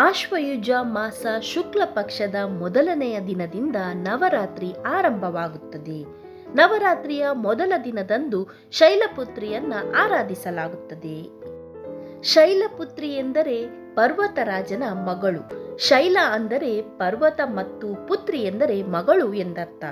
ಆಶ್ವಯುಜ ಮಾಸ ಶುಕ್ಲ ಪಕ್ಷದ ಮೊದಲನೆಯ ದಿನದಿಂದ ನವರಾತ್ರಿ ಆರಂಭವಾಗುತ್ತದೆ. ನವರಾತ್ರಿಯ ಮೊದಲ ದಿನದಂದು ಶೈಲಪುತ್ರಿಯನ್ನ ಆರಾಧಿಸಲಾಗುತ್ತದೆ. ಶೈಲಪುತ್ರಿ ಎಂದರೆ ಪರ್ವತರಾಜನ ಮಗಳು. ಶೈಲ ಅಂದರೆ ಪರ್ವತ ಮತ್ತು ಪುತ್ರಿ ಎಂದರೆ ಮಗಳು ಎಂದರ್ಥ.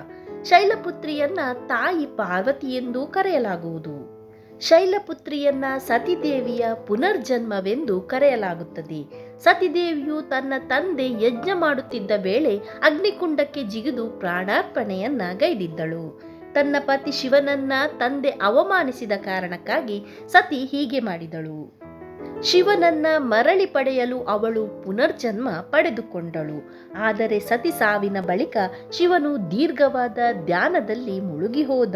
ಶೈಲಪುತ್ರಿಯನ್ನ ತಾಯಿ ಪಾರ್ವತಿ ಎಂದು ಕರೆಯಲಾಗುವುದು. ಶೈಲಪುತ್ರಿಯನ್ನ ಸತಿದೇವಿಯ ಪುನರ್ಜನ್ಮವೆಂದು ಕರೆಯಲಾಗುತ್ತದೆ. ಸತಿದೇವಿಯು ತನ್ನ ತಂದೆ ಯಜ್ಞ ಮಾಡುತ್ತಿದ್ದ ವೇಳೆ ಅಗ್ನಿಕುಂಡಕ್ಕೆ ಜಿಗಿದು ಪ್ರಾಣಾರ್ಪಣೆಯನ್ನ ಗೈದಿದ್ದಳು. ತನ್ನ ಪತಿ ಶಿವನನ್ನ ತಂದೆ ಅವಮಾನಿಸಿದ ಕಾರಣಕ್ಕಾಗಿ ಸತಿ ಹೀಗೆ ಮಾಡಿದಳು. ಶಿವನನ್ನ ಮರಳಿ ಪಡೆಯಲು ಅವಳು ಪುನರ್ಜನ್ಮ ಪಡೆದುಕೊಂಡಳು. ಆದರೆ ಸತಿ ಸಾವಿನ ಬಳಿಕ ಶಿವನು ದೀರ್ಘವಾದ ಧ್ಯಾನದಲ್ಲಿ ಮುಳುಗಿ ಹೋದ.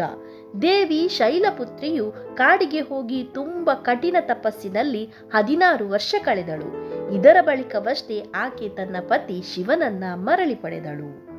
ದೇವಿ ಶೈಲಪುತ್ರಿಯು ಕಾಡಿಗೆ ಹೋಗಿ ತುಂಬ ಕಠಿಣ ತಪಸ್ಸಿನಲ್ಲಿ ಹದಿನಾರು ವರ್ಷ ಕಳೆದಳು. ಇದರ ಬಳಿಕವಷ್ಟೇ ಆಕೆ ತನ್ನ ಪತಿ ಶಿವನನ್ನ ಮರಳಿ ಪಡೆದಳು.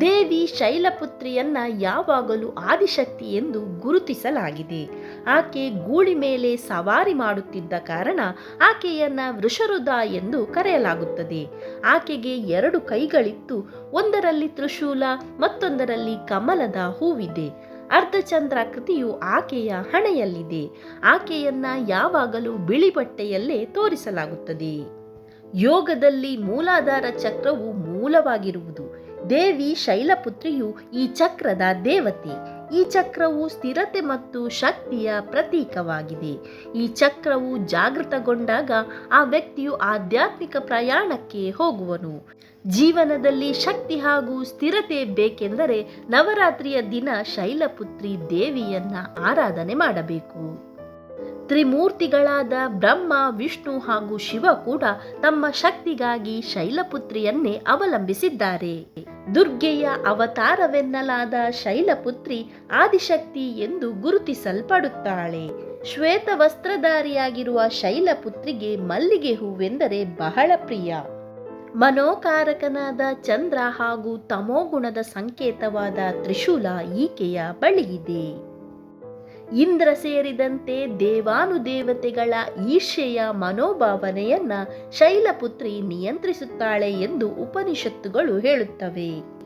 ದೇವಿ ಶೈಲಪುತ್ರಿಯನ್ನ ಯಾವಾಗಲೂ ಆದಿಶಕ್ತಿ ಎಂದು ಗುರುತಿಸಲಾಗಿದೆ. ಆಕೆ ಗೂಳಿ ಮೇಲೆ ಸವಾರಿ ಮಾಡುತ್ತಿದ್ದ ಕಾರಣ ಆಕೆಯನ್ನ ವೃಷರುದ ಎಂದು ಕರೆಯಲಾಗುತ್ತದೆ. ಆಕೆಗೆ ಎರಡು ಕೈಗಳಿತ್ತು, ಒಂದರಲ್ಲಿ ತ್ರಿಶೂಲ, ಮತ್ತೊಂದರಲ್ಲಿ ಕಮಲದ ಹೂವಿದೆ. ಅರ್ಧಚಂದ್ರಾಕೃತಿಯು ಆಕೆಯ ಹಣೆಯಲ್ಲಿದೆ. ಆಕೆಯನ್ನ ಯಾವಾಗಲೂ ಬಿಳಿ ಬಟ್ಟೆಯಲ್ಲೇ ತೋರಿಸಲಾಗುತ್ತದೆ. ಯೋಗದಲ್ಲಿ ಮೂಲಾಧಾರ ಚಕ್ರವು ಮೂಲವಾಗಿರುವುದು. ದೇವಿ ಶೈಲಪುತ್ರಿಯು ಈ ಚಕ್ರದ ದೇವತೆ. ಈ ಚಕ್ರವು ಸ್ಥಿರತೆ ಮತ್ತು ಶಕ್ತಿಯ ಪ್ರತೀಕವಾಗಿದೆ. ಈ ಚಕ್ರವು ಜಾಗೃತಗೊಂಡಾಗ ಆ ವ್ಯಕ್ತಿಯು ಆಧ್ಯಾತ್ಮಿಕ ಪ್ರಯಾಣಕ್ಕೆ ಹೋಗುವನು. ಜೀವನದಲ್ಲಿ ಶಕ್ತಿ ಹಾಗೂ ಸ್ಥಿರತೆ ಬೇಕೆಂದರೆ ನವರಾತ್ರಿಯ ದಿನ ಶೈಲಪುತ್ರಿ ದೇವಿಯನ್ನ ಆರಾಧನೆ ಮಾಡಬೇಕು. ತ್ರಿಮೂರ್ತಿಗಳಾದ ಬ್ರಹ್ಮ, ವಿಷ್ಣು ಹಾಗೂ ಶಿವ ಕೂಡ ತಮ್ಮ ಶಕ್ತಿಗಾಗಿ ಶೈಲಪುತ್ರಿಯನ್ನೇ ಅವಲಂಬಿಸಿದ್ದಾರೆ. ದುರ್ಗೆಯ ಅವತಾರವೆನ್ನಲಾದ ಶೈಲಪುತ್ರಿ ಆದಿಶಕ್ತಿ ಎಂದು ಗುರುತಿಸಲ್ಪಡುತ್ತಾಳೆ. ಶ್ವೇತ ವಸ್ತ್ರಧಾರಿಯಾಗಿರುವ ಶೈಲಪುತ್ರಿಗೆ ಮಲ್ಲಿಗೆ ಹೂವೆಂದರೆ ಬಹಳ ಪ್ರಿಯ. ಮನೋಕಾರಕನಾದ ಚಂದ್ರ ಹಾಗೂ ತಮೋಗುಣದ ಸಂಕೇತವಾದ ತ್ರಿಶೂಲ ಈಕೆಯ ಬಳಿಯಿದೆ ಇಂದ್ರ ಸೇರಿದಂತೆ ದೇವಾನುದೇವತೆಗಳ ಈಶೆಯ ಮನೋಭಾವನೆಯನ್ನ ಶೈಲಪುತ್ರಿ ನಿಯಂತ್ರಿಸುತ್ತಾಳೆ ಎಂದು ಉಪನಿಷತ್ತುಗಳು ಹೇಳುತ್ತವೆ.